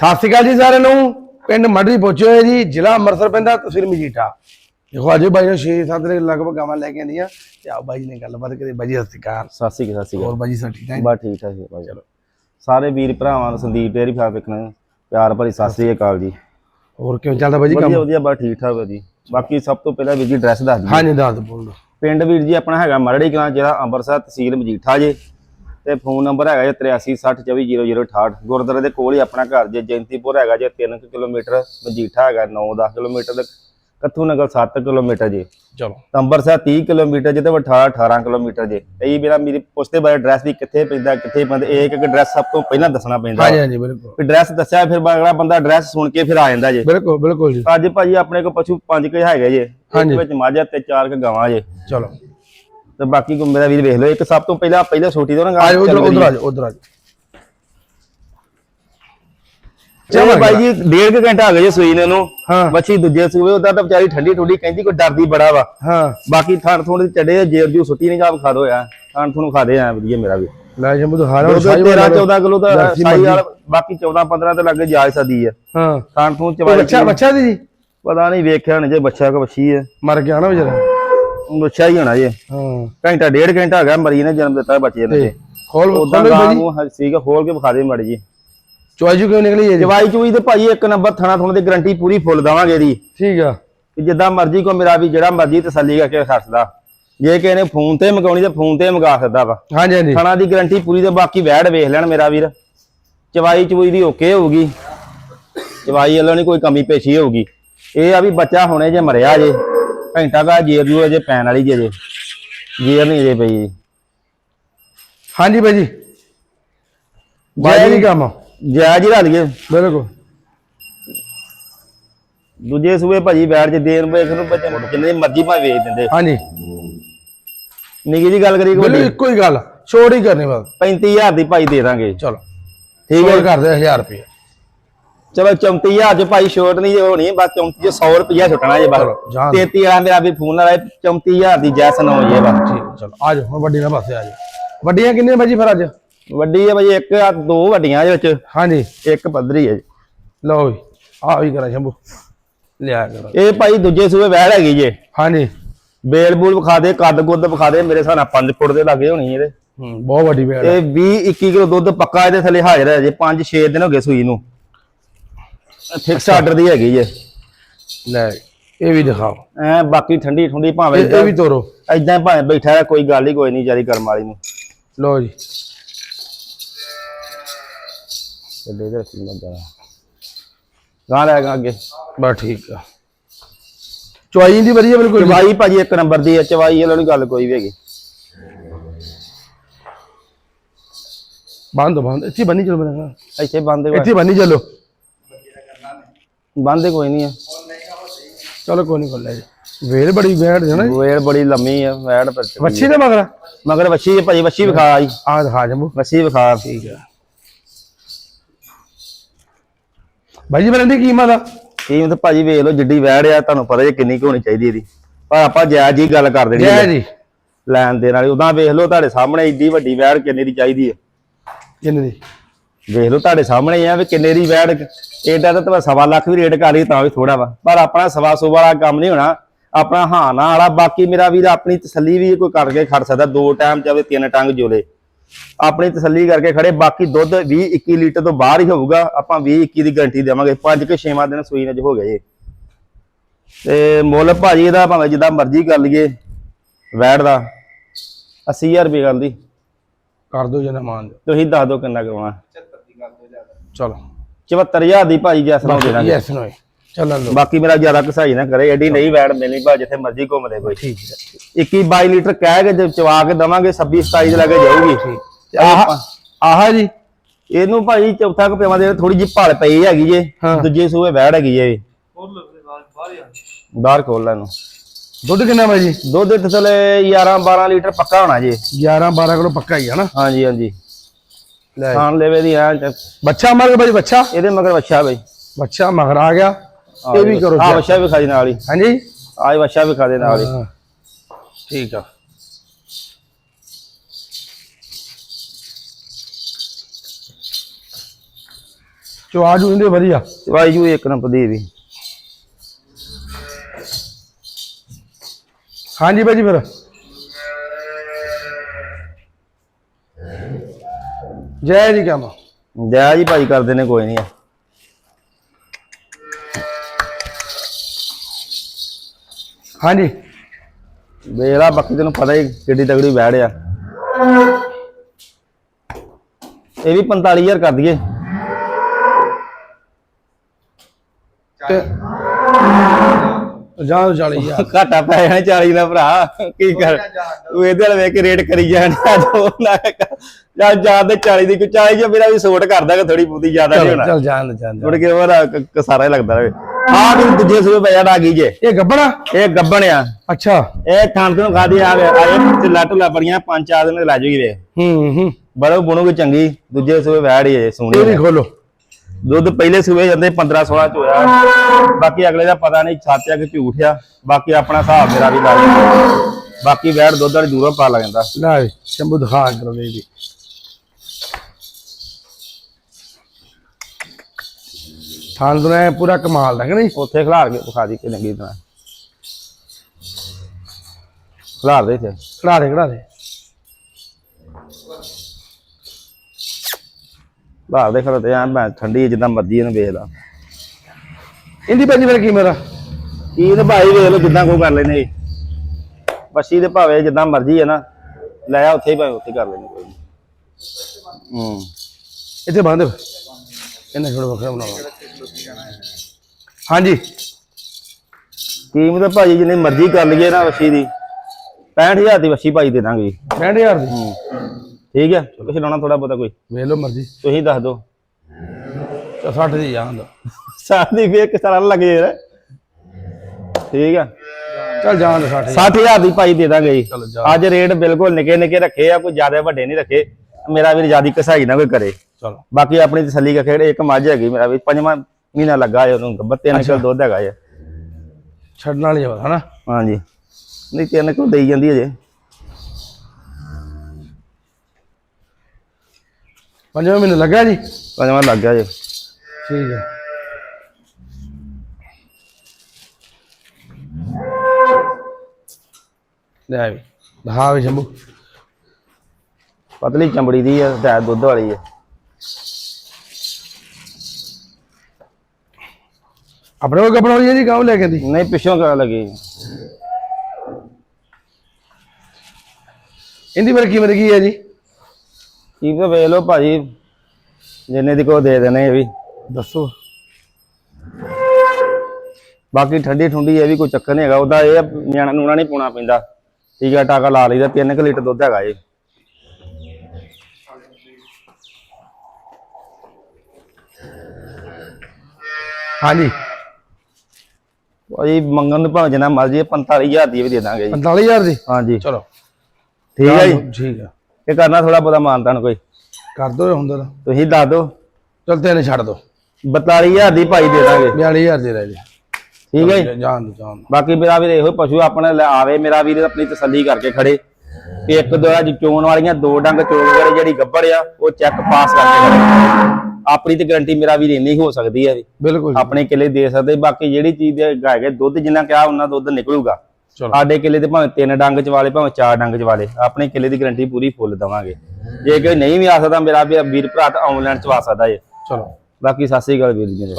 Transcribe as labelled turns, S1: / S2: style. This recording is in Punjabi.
S1: ਸਤਿ ਸ਼੍ਰੀ ਅਕਾਲ ਜੀ ਸਾਰਿਆਂ ਨੂੰ। ਪਿੰਡ ਮੜਰੀ ਪਹੁੰਚੇ ਹੋਏ ਜੀ ਜ਼ਿਲ੍ਹਾ ਅੰਮ੍ਰਿਤਸਰ ਪੈਂਦਾ ਤਹਿਸੀਲ ਮਜੀਠਾ। ਦੇਖੋ ਅੱਜ ਬਾਈ ਨੇ 6-7 ਦੇ ਲਗਭਗ ਗਾਵਾਂ ਲੈ ਕੇ ਆਂਦੀਆਂ ਤੇ ਆ ਬਾਈ ਜੀ ਨੇ ਗੱਲਬਾਤ ਕਰੀ। ਬਾਈ ਜੀ ਸਤਿ ਸ਼੍ਰੀ ਅਕਾਲ।
S2: ਸਤਿ ਸ਼੍ਰੀ ਅਕਾਲ ਸਤਿ ਸ਼੍ਰੀ
S1: ਹੋਰ
S2: ਅਕਾਲ
S1: ਬਾਈ ਸਭ ਠੀਕ ਠਾਕ?
S2: ਬਸ ਠੀਕ ਚਲੋ ਸਾਰੇ ਵੀਰ ਭਰਾਵਾਂ ਨੂੰ ਸੰਦੀਪ ਡੇਅਰੀ ਫਾਰਮ ਵੇਖਣਾ ਪਿਆਰ ਭਰੀ ਸਤਿ ਸ਼੍ਰੀ ਅਕਾਲ ਜੀ।
S1: ਹੋਰ ਕਿਵੇਂ ਚੱਲਦਾ ਬਾਈ ਜੀ
S2: ਵਧੀਆ
S1: ਕੰਮ?
S2: ਵਧੀਆ ਬਸ ਠੀਕ ਠਾਕ ਹੈ ਜੀ। ਬਾਕੀ ਸਭ ਤੋਂ ਪਹਿਲਾਂ ਵੀਰ ਜੀ ਐਡਰੈਸ ਦੱਸ ਦਿਓ।
S1: ਹਾਂਜੀ ਦੱਸ ਦਿਓ।
S2: ਪਿੰਡ ਵੀਰ ਜੀ ਆਪਣਾ ਹੈਗਾ ਮਰੜੀ ਕਲਾਂ ਜਿਹੜਾ ਅੰਮ੍ਰਿਤਸਰ ਤਹਿਸੀਲ ਮਜੀਠਾ ਜੇ। ਤੇ ਫੋਨ ਨੰਬਰ ਹੈਗਾ ਜੀ 8360240068 ਗੁਰਦੁਆਰੇ ਦੇ ਕੋਲ ਹੀ ਆਪਣਾ ਘਰ ਜੇ ਜੈਂਤੀਪੁਰ ਹੈਗਾ ਜੇ 3 ਕਿਲੋਮੀਟਰ ਮਜੀਠਾ ਹੈਗਾ 9-10 ਕਿਲੋਮੀਟਰ ਕੱਥੂ ਨਗਰ 7 ਕਿਲੋਮੀਟਰ ਜੀ।
S1: ਚਲੋ।
S2: ਅੰਮ੍ਰਿਤਸਰ 30 ਕਿਲੋਮੀਟਰ ਜੇ ਤੇ ਵਠਾ 18 ਕਿਲੋਮੀਟਰ ਜੇ। ਇਹ ਮੇਰਾ ਮੇਰੀ ਪੁੱਛਦੇ ਬਾਰੇ ਐਡਰੈਸ ਦੀ ਕਿੱਥੇ ਪੈਂਦਾ ਕਿੱਥੇ ਪੈਂਦਾ ਇਹ ਇੱਕ ਐਡਰੈਸ ਸਭ ਤੋਂ ਪਹਿਲਾਂ ਦੱਸਣਾ ਪੈਂਦਾ।
S1: ਹਾਂਜੀ ਹਾਂਜੀ ਬਿਲਕੁਲ।
S2: ਐਡਰੈਸ ਦੱਸਿਆ ਫਿਰ ਅਗਲਾ ਬੰਦਾ ਐਡਰੈਸ ਸੁਣ ਕੇ ਫਿਰ ਆ ਜਾਂਦਾ ਜੇ।
S1: ਬਿਲਕੁਲ ਬਿਲਕੁਲ ਜੀ।
S2: ਅੱਜ ਭਾਜੀ ਆਪਣੇ ਕੋਲ ਪਸ਼ੂ ਪੰਜ ਕੇ ਹੈਗੇ ਜੇ
S1: ਹਾਂਜੀ।
S2: ਵਿੱਚ ਮੱਝ ਤੇ ਚਾਰ ਕ ਗਾਵਾਂ ਜੇ।
S1: ਚਲੋ।
S2: ਤੇ ਬਾਕੀ ਕੋ ਮੇਰਾ ਵੀਰ ਵੇਖ ਲਓ ਇੱਕ ਸਭ ਤੋਂ ਪਹਿਲਾਂ ਪਹਿਲਾਂ ਛੋਟੀ ਤੋਂ ਨਾ
S1: ਆ ਜਾਓ ਉਧਰ
S2: ਚੱਲ
S1: ਉਧਰ ਆ ਜਾਓ ਉਧਰ ਆ ਜਾਓ
S2: ਚਲੋ ਬਾਈ ਜੀ ਡੇਢ ਕੁ ਘੰਟਾ ਆ ਗਿਆ ਜੇ ਸੂਈ ਨੇ ਉਹਨੂੰ
S1: ਹਾਂ।
S2: ਬੱਚੀ ਦੂਜੇ ਸੂਏ ਉਹਦਾ ਤਾਂ ਵਿਚਾਰੀ ਠੰਡੀ ਠੁੰਡੀ ਕਹਿੰਦੀ ਕੋਈ ਡਰਦੀ ਬੜਾ ਵਾ।
S1: ਹਾਂ।
S2: ਬਾਕੀ ਥਣ ਥੋੜੇ ਚੜੇ ਜੇਰ ਜੂ ਸੁੱਟੀ ਨਹੀਂ ਜਾ ਖਾ ਦੋ ਆ। ਥਣ ਤੁਹਾਨੂੰ ਖਾ ਦੇ ਆ ਵਧੀਆ ਮੇਰਾ ਵੀ।
S1: ਲੈ ਜੰਬੂ ਤੋਂ ਹਾਰਾ
S2: ਦੁੱਧ 13 14 ਕਿਲੋ ਤਾਂ
S1: ਜਰਸੀ
S2: ਸਾਈ। ਵਾਲ ਬਾਕੀ 14 15 ਤੇ ਲੱਗੇ ਜਾ ਸਕਦੀ ਆ।
S1: ਹਾਂ।
S2: ਥਣ ਥੂ ਚਵਾਈ
S1: ਬੱਚਾ ਬੱਚਾ ਦੀ ਜੀ?
S2: ਪਤਾ ਨਹੀਂ ਵੇਖਿਆ ਹੁਣ ਜੇ ਬੱਚਾ ਕੋ ਬੱਚੀ ਹੈ
S1: ਮਰ ਗਿਆ ਨਾ ਵਿਚਾਰਾ।
S2: ਹੀ ਹੋਣਾ ਜੇ।
S1: ਹਾਂ।
S2: ਘੰਟਾ ਡੇਢ ਘੰਟਾ ਹੋ ਗਿਆ ਮਰੀ ਨੇ ਜਨਮ ਦਿੱਤਾ ਬੱਚੇ ਨੇ
S1: ਤੇ ਖੋਲ
S2: ਉਦਾਂ ਗਾਂ ਨੂੰ ਸੀਗਾ ਖੋਲ ਕੇ ਵਿਖਾ ਦੇ ਮੜ ਜੀ
S1: ਚੁਆਈ ਜੂ ਕਿਉਂ ਨਿਕਲੀ ਜੀ?
S2: ਜਵਾਈ ਚੂਈ ਤੇ ਭਾਈ ਇੱਕ ਨੰਬਰ ਥਣਾ ਥੁਣਾ ਦੀ ਗਰੰਟੀ ਪੂਰੀ ਫੁੱਲ ਦਵਾਂਗੇ ਇਹਦੀ।
S1: ਠੀਕ ਆ।
S2: ਕਿ ਜਿੱਦਾਂ ਮਰਜ਼ੀ ਕੋ ਮੇਰਾ ਵੀ ਜਿਹੜਾ ਮਰਜ਼ੀ ਤਸੱਲੀ ਕਰਕੇ ਖਰਚਦਾ। ਜੇ ਕਿਸੇ ਨੇ ਫੋਨ ਤੇ ਮੰਗਾਉਣੀ ਤੇ ਫੋਨ ਤੇ ਮੰਗਾ ਸਕਦਾ ਵਾ।
S1: ਹਾਂਜੀ ਹਾਂਜੀ।
S2: ਥਣਾ ਦੀ ਗਰੰਟੀ ਪੂਰੀ ਤੇ ਬਾਕੀ ਵੈੜ ਵੇਖ ਲੈਣ ਮੇਰਾ ਵੀਰ। ਚਵਾਈ ਚੂਈ ਦੀ ਓਕੇ ਹੋਊਗੀ। ਚਵਾਈ ਵੱਲੋਂ ਨਹੀਂ ਕੋਈ ਕਮੀ ਪੇਸ਼ੀ ਹੋਊਗੀ। ਇਹ ਆ ਵੀ ਬੱਚਾ ਹੁਣੇ ਜੇ ਮਰਿਆ ਜੇ। ਘੰਟਾ ਕਾ ਜੇਰ ਜੂ ਅਜੇ ਪੈਣ ਵਾਲੀ ਜੇ ਜੇ ਜੇਰ ਨਹੀਂ ਜੇ ਪਈ ਜੀ।
S1: ਹਾਂਜੀ ਬਾਈ ਜੀ। ਬਾਈ ਜੀ ਕੰਮ।
S2: ਜਾਇਜ਼ ਹੀ ਰਲ ਗਏ।
S1: ਬਿਲਕੁਲ।
S2: ਦੂਜੇ ਸੂਏ ਭਾਜੀ ਬੈਠ ਜੇ ਦੇਣ ਵੇਖ ਨੂੰ ਬੱਚੇ ਜਿੰਨੇ ਮਰਜ਼ੀ ਭਾਵੇਂ ਵੇਚ ਦਿੰਦੇ।
S1: ਹਾਂਜੀ।
S2: ਨਿੱਕੀ ਜੀ ਗੱਲ ਕਰੀ ਕੋਈ
S1: ਬਿਲਕੁਲ ਇੱਕੋ ਹੀ ਗੱਲ। ਛੋੜ ਹੀ ਕਰਨੀ ਬਸ।
S2: 35000 ਦੀ ਭਾਈ ਦੇ ਦਾਂਗੇ।
S1: ਚਲੋ।
S2: ਠੀਕ ਹੈ
S1: ਕਰਦੇ 1000 ਰੁਪਏ
S2: ਚਲੋ 34000 ਚ ਭਾਈ ਛੋਟ ਨਹੀਂ ਜੇ ਹੋਣੀ ਬਸ 34 ਚ 100 ਰੁਪਇਆ ਛੁੱਟਣਾ ਜੇ ਬਸ।
S1: ਚਲੋ, ਜਾਣ
S2: 33 ਵਾਲਾ ਮੇਰਾ ਵੀ ਫੋਨ ਲਾਇਆ 34000 ਦੀ ਜੈਸ ਨਾ ਹੋ ਜੇ ਬਸ।
S1: ਠੀਕ ਹੈ, ਚਲੋ ਆ ਜਾਓ ਹੁਣ ਵੱਡੀ ਨਾਲ ਪਾਸੇ ਆ ਜਾਓ। ਵੱਡੀਆਂ ਕਿੰਨੀਆਂ ਬਾਈ ਜੀ ਫਿਰ ਅੱਜ?
S2: ਵੱਡੀ ਹੈ ਭਾਈ ਇੱਕ ਆ ਦੋ ਵੱਡੀਆਂ ਦੇ ਵਿੱਚ।
S1: ਹਾਂਜੀ।
S2: ਇੱਕ ਪੱਧਰੀ ਹੈ ਜੀ।
S1: ਲਓ ਜੀ ਆ ਵੀ ਕਰਾਂ ਸ਼ੰਭੂ। ਲਿਆ ਕਰੋ।
S2: ਇਹ ਭਾਈ ਦੂਜੇ ਸੂਏ ਵਹਿੜ ਹੈਗੀ ਜੇ।
S1: ਹਾਂਜੀ।
S2: ਬੇਲ ਬੂਲ ਵਿਖਾ ਦੇ ਕੱਦ ਗੁੱਦ ਵਿਖਾ ਦੇ ਮੇਰੇ ਹਿਸਾਬ ਨਾਲ 5 ਫੁੱਟ ਦੇ ਲੱਗੇ ਹੋਣੀ ਇਹਦੇ।
S1: ਹੂੰ ਬਹੁਤ ਵੱਡੀ ਬੈੜ
S2: ਇਹ 20 21 ਕਿਲੋ ਦੁੱਧ ਪੱਕਾ ਇਹਦੇ ਥੱਲੇ ਹਾਜ਼ਰ ਹੈ ਜੇ 5 6 ਦਿਨ ਹੋ ਗਏ ਸੂਈ ਨੂੰ। ਫਿਕਸ ਆਰਡਰ ਦੀ ਹੈਗੀ ਜੇ।
S1: ਲੈ ਇਹ ਵੀ ਦਿਖਾਓ।
S2: ਐ ਬਾਕੀ ਠੰਡੀ ਠੰਡੀ ਭਾਵੇਂ
S1: ਇਹ ਵੀ ਤੋਰੋ।
S2: ਇਦਾਂ ਭਾਵੇਂ ਬੈਠਾ ਹੈ ਕੋਈ ਗੱਲ ਹੀ ਕੋਈ ਨਹੀਂ ਜਾਰੀ ਕਰਮ ਵਾਲੀ ਨੂੰ।
S1: ਲਓ ਜੀ।
S2: ਚੱਲੇ ਇਧਰ ਕੀ ਲੱਗਾ ਗਾਂ ਲੈ ਗਾ ਅੱਗੇ।
S1: ਬਸ ਠੀਕ ਆ। ਚੁਆਈ ਦੀ ਵਧੀਆ ਬਿਲਕੁਲ ਜੀ।
S2: ਚਵਾਈ ਭਾਜੀ ਇੱਕ ਨੰਬਰ ਦੀ ਹੈ ਚਵਾਈ ਵਾਲੀ ਗੱਲ ਕੋਈ ਵੀ ਹੈਗੀ।
S1: ਬੰਦ ਬੰਦ। ਇੱਥੇ ਬੰਨੀ ਚਲੋ ਮੇਰਾ
S2: ਇੱਥੇ ਬੰਦ
S1: ਇੱਥੇ ਬੰਨੀ ਚਲੋ।
S2: ਬੰਦ ਕੋਈ ਨਹੀਂ ਹੈ
S1: ਚਲੋ ਕੋਈ ਨਹੀਂ ਲੈ ਜੀ। ਵੇਲ ਬੜੀ ਬੈੜ ਜਣਾ
S2: ਵੇੜ ਬੜੀ ਲੰਮੀ ਹੈ ਵੈੜ ਪਰ
S1: ਵੱਛੀ ਦੇ ਮਗਰ?
S2: ਮਗਰ ਵੱਛੀ ਹੈ ਭਾਜੀ ਵੱਛੀ ਵਿਖਾ ਆਈ।
S1: ਆ ਦਿਖਾ ਜੰਬੂ
S2: ਵੱਛੀ ਵਿਖਾ
S1: ਠੀਕ ਆ। ਬਾਈ ਜੀ ਮੇਰੀ ਕੀਮਤ ਆ?
S2: ਕੀਮਤ ਭਾਜੀ ਵੇਖ ਲਓ ਜਿੱਡੀ ਵੈੜ ਆ ਤੁਹਾਨੂੰ ਪਤਾ ਜੇ ਕਿੰਨੀ ਕੁ ਹੋਣੀ ਚਾਹੀਦੀ ਇਹਦੀ। ਪਰ ਆਪਾਂ ਜਾਇਜ਼ ਹੀ ਗੱਲ ਕਰ ਦੇਣੀ
S1: ਜੈ
S2: ਹੈ।
S1: ਜੀ
S2: ਲੈਣ ਦੇਣ ਵਾਲੀ ਉਦਾਂ ਵੇਖ ਲਓ ਤੁਹਾਡੇ ਸਾਹਮਣੇ ਏਡੀ ਵੱਡੀ ਵੈੜ ਕਿੰਨੇ ਦੀ ਚਾਹੀਦੀ ਹੈ
S1: ਕਿੰਨੇ ਦੀ?
S2: ਵੇਖ ਲਓ ਤੁਹਾਡੇ ਸਾਹਮਣੇ ਆ ਵੀ ਕਿੰਨੇ ਦੀ ਵੈੜ ਏਡਾ ਤਾਂ ਤੁਸੀਂ ਸਵਾ ਲੱਖ ਵੀ ਰੇਟ ਕਰ ਲਈ ਤਾਂ ਵੀ ਥੋੜਾ ਵਾ। ਪਰ ਆਪਣਾ ਸਵਾ ਸੌ ਵਾਲਾ ਕੰਮ ਨਹੀਂ ਹੋਣਾ। ਆਪਣਾ ਹਾਂ ਨਾ ਵਾਲਾ ਬਾਕੀ ਮੇਰਾ ਵੀਰ ਆਪਣੀ ਤਸੱਲੀ ਵੀ ਕੋਈ ਕਰਕੇ ਖੜ ਸਕਦਾ ਦੋ ਟਾਈਮ ਚਾਵੇ ਤਿੰਨ ਟੰਗ ਜੋਲੇ ਆਪਣੀ ਤਸੱਲੀ ਕਰਕੇ ਖੜੇ ਬਾਕੀ ਦੁੱਧ 20 21 ਲੀਟਰ ਤੋਂ ਬਾਹਰ ਹੀ ਹੋਊਗਾ। ਆਪਾਂ 20 21 ਦੀ ਗਾਰੰਟੀ ਦੇਵਾਂਗੇ। ਪੰਜ ਕੇ ਛੇਵਾਂ ਦਿਨ ਸੂਈ ਨਜ ਹੋ ਗਏ। ਤੇ ਮੁੱਲ ਭਾਜੀ ਇਹਦਾ ਭਾਵੇਂ ਜਿੱਦਾਂ ਮਰਜ਼ੀ ਕਰ ਲਈਏ ਵੈੜ ਦਾ। 80000 ਰੁਪਏ ਗੱਲ ਦੀ।
S1: ਕਰ ਦੋ ਜਨਾ ਮਾਨ। ਦਿਓ
S2: ਤੁਸੀਂ ਦੱਸ ਦਿਓ ਕਿੰਨਾ ਕਰਵਾਉਣਾ
S1: ਚਲੋ।
S2: 74000 ਦੀ ਭਾਜੀ ਜੈਸ ਨਾਲ ਦੇ ਦਾਂਗੇ।
S1: ਯੈਸ ਨੋ ਚੱਲਣ ਲੋ
S2: ਬਾਕੀ ਮੇਰਾ ਜ਼ਿਆਦਾ ਕਸਾਈ ਨਾ ਕਰੇ ਐਡੀ ਨਹੀਂ ਵੈੜ ਮਿਲਣੀ ਭਾ ਜਿੱਥੇ ਮਰਜ਼ੀ ਘੁੰਮਦੇ ਕੋਈ।
S1: ਠੀਕ ਹੈ।
S2: 21 22 ਲੀਟਰ ਕਹਿ ਕੇ ਜੇ ਚਵਾ ਕੇ ਦਵਾਂਗੇ 26 27 ਦੇ ਲੱਗੇ ਜਾਊਗੀ।
S1: ਆਹ ਆਹ ਜੀ।
S2: ਇਹਨੂੰ ਭਾਈ ਚੌਥਾ ਕੁ ਦੇ ਥੋੜੀ ਜਿਹੀ ਭਲ ਪਈ ਹੈਗੀ ਜੇ
S1: ਹਾਂ।
S2: ਦੂਜੇ ਸੂਏ ਵੈੜ ਹੈਗੀ ਜੇ। ਬਾਹਰ ਖੋਲ ਲੈ ਇਹਨੂੰ।
S1: ਦੁੱਧ ਕਿੰਨਾ ਬਾਈ ਜੀ?
S2: ਦੁੱਧ ਇੱਥੇ ਥਲੇ 11 12 ਲੀਟਰ ਪੱਕਾ ਹੋਣਾ ਜੀ।
S1: 11 12 ਕਿਲੋ ਪੱਕਾ ਹੀ ਆ ਨਾ।
S2: ਹਾਂਜੀ ਹਾਂਜੀ। ਖਾਣ ਲੈਵੇ ਦੀ ਐਂ ਚ-
S1: ਬੱਚਾ ਮਰ ਗਿਆ ਬਾਈ ਬੱਚਾ?
S2: ਇਹਦੇ ਮਗਰ ਵੱਛਾ ਬਈ।
S1: ਬੱਚਾ ਮਗਰ ਆ ਗਿਆ। ਇਹ ਵੀ ਕਰੋ
S2: ਆ। ਵੱਛਾ ਵੀ ਖਾ ਦੇ ਨਾਲ ਹੀ।
S1: ਹਾਂਜੀ?
S2: ਆ ਵੱਛਾ ਵੀ ਖਾ ਦੇ ਨਾਲ ਹੀ।
S1: ਹਾਂ। ਠੀਕ ਆ। ਚਵਾ ਜੂ ਇਹਦੇ ਵਧੀਆ।
S2: ਚਵਾਈ ਜੂ ਇੱਕ ਨੰਬਰ ਦੀ ਵੀ।
S1: ਹਾਂਜੀ ਬਾਈ ਜੀ ਫਿਰ। ਜੈ ਜੀ ਕੰਮ
S2: ਜੈ ਜੀ ਭਾਈ ਕਰਦੇ ਨੇ ਕੋਈ ਨਹੀਂ
S1: ਹਾਂਜੀ।
S2: ਵੇਲਾ ਬਾਕੀ ਤੈਨੂੰ ਪਤਾ ਹੀ ਕਿੱਡੀ ਤਗੜੀ ਬੈੜ ਆ। ਇਹ ਵੀ 45000 ਕਰ ਦਈਏ।
S1: ਤੇ ਜਾਂ ਚਾਲੀ ਯਾਰ
S2: ਘਾਟਾ ਪੈ ਜਾਣਾ 40 ਦਾ ਭਰਾ। ਕੀ ਕਰ? ਤੂੰ ਇਹਦੇ ਵਾਲ ਵੇਖ ਕੇ ਰੇਟ ਕਰੀ ਜਾਣਾ। ਦੋ ਲੱਖ। ਜਾਂ ਜਾਂ ਦੇ 40 ਦੀ ਕੋਈ 40 ਜੋ ਮੇਰਾ ਵੀ ਸੋਟ ਕਰਦਾ ਕਿ ਥੋੜੀ ਬਹੁਤੀ ਜ਼ਿਆਦਾ ਨਹੀਂ
S1: ਚੱਲ
S2: ਹੋਣਾ।
S1: ਚੱਲ ਜਾਣ ਜਾਣ।
S2: ਮੁੜ ਕੇ ਉਹ ਕਸਾਰਾ ਹੀ ਲੱਗਦਾ ਰਹੇ। ਆਹ ਵੀ ਦੂਜੇ ਪੈ ਜਾਣਾ ਆ ਗਈ ਜੇ।
S1: ਇਹ ਗੱਬਣਾ?
S2: ਇਹ ਗੱਬਣ ਆ।
S1: ਅੱਛਾ।
S2: ਇਹ ਥਾਂ ਤੋਂ ਖਾਦੀ ਆ ਗਿਆ। ਇਹ ਢਿੱਲਾ ਢੁੱਲਾ ਬੜੀਆਂ ਪੰਜ ਚਾਰ ਦਿਨ ਲੈ ਜੂਗੀ ਵੇ
S1: ਹੂੰ। ਹੂੰ
S2: ਬੜੋ ਬਣੂਗੀ ਚੰਗੀ। ਦੂਜੇ ਸੂਏ ਵੈੜ ਹੀ ਸੋਹਣੀ
S1: ਇਹ ਵੀ। ਖੋਲੋ।
S2: ਦੁੱਧ ਪਹਿਲੇ ਸੂਏ ਜਾਂਦੇ 15 16 ਚ ਹੋਇਆ। ਬਾਕੀ ਅਗਲੇ ਦਾ ਪਤਾ ਨਹੀਂ ਸੱਚ ਆ ਕਿ ਝੂਠ ਆ। ਬਾਕੀ ਆਪਣਾ ਹਿਸਾਬ ਮੇਰਾ ਵੀ ਲਾ ਲਿਆ ਬਾਕੀ ਵੈੜ ਦੁੱਧ ਵਾਲੀ ਦੂਰੋਂ ਪਾ ਲੱਗ ਜਾਂਦਾ।
S1: ਲੈ ਸ਼ੰਭੂ ਦਿਖਾ ਕਰੋ ਵੀ ਥਾਂ ਦੁਨਾ ਪੂਰਾ ਕਮਾਲ ਦਾ ਕਿ ਨਹੀਂ?
S2: ਉੱਥੇ ਖਿਲਾਰ ਕੇ ਵਿਖਾ ਦੀ ਕਿ ਚੰਗੀ ਤਰ੍ਹਾਂ। ਖਿਲਾਰ ਦੇ ਇੱਥੇ।
S1: ਖੜਾ ਦੇ ਦੇ
S2: ਖਿਲਾਰ ਦੇ ਖੜਦੇ ਆ ਮੈਂ ਠੰਡੀ ਜਿੱਦਾਂ ਮਰਜ਼ੀ ਇਹਨੂੰ ਵੇਖ ਲਾ
S1: ਇੰਦੀ ਪੰਜੀ ਫਿਰ ਕੀ ਮੇਰਾ?
S2: ਕੀ ਤੇ ਭਾਈ ਵੇਖ ਲੋ ਜਿੱਦਾਂ ਕੋ ਕਰ ਲੈਨੇ ਬੱਸੀ ਦੇ ਭਾਵੇਂ ਜਿੱਦਾਂ ਮਰਜ਼ੀ ਹੈ ਨਾ ਲੈ ਆ ਉੱਥੇ ਹੀ ਭਾਵੇਂ ਉੱਥੇ ਕਰ ਲੈਨੇ ਕੋਈ। ਹੂੰ।
S1: ਇੱਥੇ ਬੰਦ। ਇਹਨੇ ਥੋੜਾ ਵੱਖਰਾ ਬਣਾਵਾ ਹਾਂਜੀ।
S2: ਕੀਮਤ ਭਾਜੀ ਜਿੰਨੀ ਮਰਜ਼ੀ ਕਰ ਲਈਏ ਨਾ ਵੱਛੀ ਦੀ। 65000 ਦੀ ਵੱਛੀ ਭਾਈ ਦੇ ਦਾਂਗੇ। ਜੀ
S1: 65000 ਦੀ?
S2: ਠੀਕ ਹੈ? ਕੁਛ ਲਾਉਣਾ ਥੋੜਾ ਬਹੁਤਾ ਕੋਈ।
S1: ਵੇਖ ਲਓ ਮਰਜ਼ੀ।
S2: ਤੁਸੀਂ ਦੱਸ ਦਿਓ।
S1: 60 ਦੀ ਜਾਣ ਦੋ
S2: ਸਾਡੀ ਫੇਰ ਲੱਗ ਜੇ ਯਾਰ? ਠੀਕ ਆ
S1: ਚੱਲ ਜਾਣ ਦੋ 60
S2: 60000 ਦੀ ਭਾਈ ਦੇ ਦਾਂਗੇ ਜੀ।
S1: ਚਲੋ ਜਾ।
S2: ਅੱਜ ਰੇਟ ਬਿਲਕੁਲ ਨਿੱਕੇ ਨਿੱਕੇ ਰੱਖੇ ਆ ਕੋਈ ਜ਼ਿਆਦਾ ਵੱਡੇ ਨਹੀਂ ਰੱਖੇ। ਮੇਰਾ ਵੀ ਜਿਆਦੀ ਕਸਾਈ ਨਾ ਕੋਈ ਕਰੇ।
S1: ਚਲੋ।
S2: ਬਾਕੀ ਆਪਣੀ ਤਸੱਲੀ ਕਾ ਖੇੜੇ ਇੱਕ ਮੱਝ ਹੈਗੀ ਮੇਰਾ ਵੀ ਪੰਜਵਾਂ ਮਹੀਨਾ ਲੱਗਾ ਹੈ ਉਹਨੂੰ ਬੱਤੇ ਨਿਕਲ ਦੁੱਧ ਹੈਗਾ ਹੈ।
S1: ਛੱਡਣ ਵਾਲੀ ਆ ਹਨਾ?
S2: ਹਾਂਜੀ। ਨਹੀਂ ਤਿੰਨ ਕਿਲੋ ਦੇਈ ਜਾਂਦੀ ਅਜੇ
S1: ਪੰਜਵੇਂ ਮਹੀਨੇ ਲੱਗਾ ਜੀ?
S2: ਪੰਜਵਾਂ ਲੱਗ ਗਿਆ ਜੇ।
S1: ਠੀਕ ਹੈ। ਲੈ ਵੀ। ਦਿਖਾ ਵੀ ਸ਼ੰਭੂ।
S2: ਪਤਲੀ ਚਮੜੀ ਦੀ ਹੈ ਤੇ ਦੁੱਧ ਵਾਲੀ ਹੈ
S1: ਆਪਣੇ ਕੋਲ ਕੱਪੜਾ ਹੋਈ ਜੀ ਗਾਉਂ ਲੈ ਕੇ ਦੀ
S2: ਨਹੀਂ ਪਿੱਛੋਂ ਕਾ ਲੱਗੀ।
S1: ਇਹਦੀ ਫਿਰ ਕੀਮਤ ਕੀ ਹੈ ਜੀ?
S2: ਕੀ ਤੇ ਵੇਖ ਲਓ ਭਾਜੀ ਜਿੰਨੇ ਦੀ ਕੋ ਦੇ ਦੇਣੇ ਇਹ ਵੀ।
S1: ਦੱਸੋ।
S2: ਬਾਕੀ ਠੰਡੀ ਠੁੰਡੀ ਇਹ ਵੀ ਕੋਈ ਚੱਕਰ ਨਹੀਂ ਹੈਗਾ ਉਹਦਾ ਇਹ ਆ, ਨਿਆਣਾ ਨੂਣਾ ਨਹੀਂ ਪਾਉਣਾ ਪੈਂਦਾ। ਠੀਕ ਹੈ ਟਾਕਾ ਲਾ ਲਈਦਾ 3 ਲੀਟਰ ਦੁੱਧ ਹੈਗਾ ਇਹ।
S1: ਹਾਂਜੀ।
S2: ਭਾਜੀ ਮੰਗਣ ਨੂੰ ਭਾਵੇਂ ਜਿੰਨਾ ਮਰਜ਼ੀ 45000 ਦੀ ਵੀ ਦੇ ਦਾਂਗੇ ਜੀ।
S1: 45000 ਦੀ?
S2: ਹਾਂਜੀ।
S1: ਚਲੋ।
S2: ਠੀਕ ਹੈ ਜੀ।
S1: ਠੀਕ ਹੈ
S2: ਇਹ ਕਰਨਾ ਥੋੜਾ ਬਹੁਤਾ ਮਾਨਤਾ ਨੂੰ ਕੋਈ।
S1: ਕਰ ਦੋ ਹੁੰਦਾ ਤਾਂ
S2: ਤੁਸੀਂ ਦੱਸ ਦਿਓ
S1: ਚਲ ਤੈਨੂੰ ਛੱਡ ਦੋ।
S2: 42000 ਦੀ ਭਾਈ ਦੇ ਦਾਂਗੇ।
S1: 42000 ਦੇ ਰਹਿ ਜੀ।
S2: ਠੀਕ ਹੈ ਜੀ?
S1: ਜਾਣ ਦੋ ਦਿਓ।
S2: ਬਾਕੀ ਮੇਰਾ ਵੀਰ ਇਹੋ ਪਸ਼ੂ ਆਪਣੇ ਲੈ ਆਵੇ ਮੇਰਾ ਵੀਰ ਆਪਣੀ ਤਸੱਲੀ ਕਰਕੇ ਖੜੇ। ਵੀ ਇੱਕ ਦੋ ਅੱਜ ਚੋਣ ਵਾਲੀਆਂ ਦੋ ਡੰਗ ਚੋਣ ਵਾਲੀ ਜਿਹੜੀ ਗੱਬੜ ਆ ਉਹ ਚੈੱਕ ਪਾਸ ਕਰਕੇ ਖੜੇ। ਆਪਣੀ ਤੇ ਗਾਰੰਟੀ ਮੇਰਾ ਵੀਰ ਇੰਨੀ ਹੋ ਸਕਦੀ ਹੈ
S1: ਬਿਲਕੁਲ।
S2: ਆਪਣੇ ਕਿਲੇ ਦੇ ਸਕਦੇ ਬਾਕੀ ਜਿਹੜੀ ਚੀਜ਼ ਦੇ ਹੈਗੇ ਦੁੱਧ ਜਿੰਨਾ ਕਿਹਾ ਉਹਨਾਂ ਦੁੱਧ ਨਿਕਲੂਗਾ। ਸਾਡੇ ਕਿਲੇ ਤੇ ਭਾਵੇਂ ਤਿੰਨ ਡੰਗ ਚ ਵਾਲੇ ਭਾਵੇਂ ਚਾਰ ਡੰਗ ਚ ਵਾਲੇ ਆਪਣੇ ਕਿਲੇ ਦੀ ਗਾਰੰਟੀ ਪੂਰੀ ਫੁੱਲ ਦਵਾਂਗੇ। ਜੇ ਕੋਈ ਨਹੀਂ ਵੀ ਆ ਸਕਦਾ ਮੇਰਾ ਵੀ ਵੀਰ ਭਰਾ ਤਾਂ ਆਨਲਾਈਨ ਚਵਾ ਸਕਦਾ ਜੇ।
S1: ਚਲੋ।
S2: ਬਾਕੀ ਸਤਿ ਸ੍ਰੀ ਅਕਾਲ ਵੀਰ ਜੀ।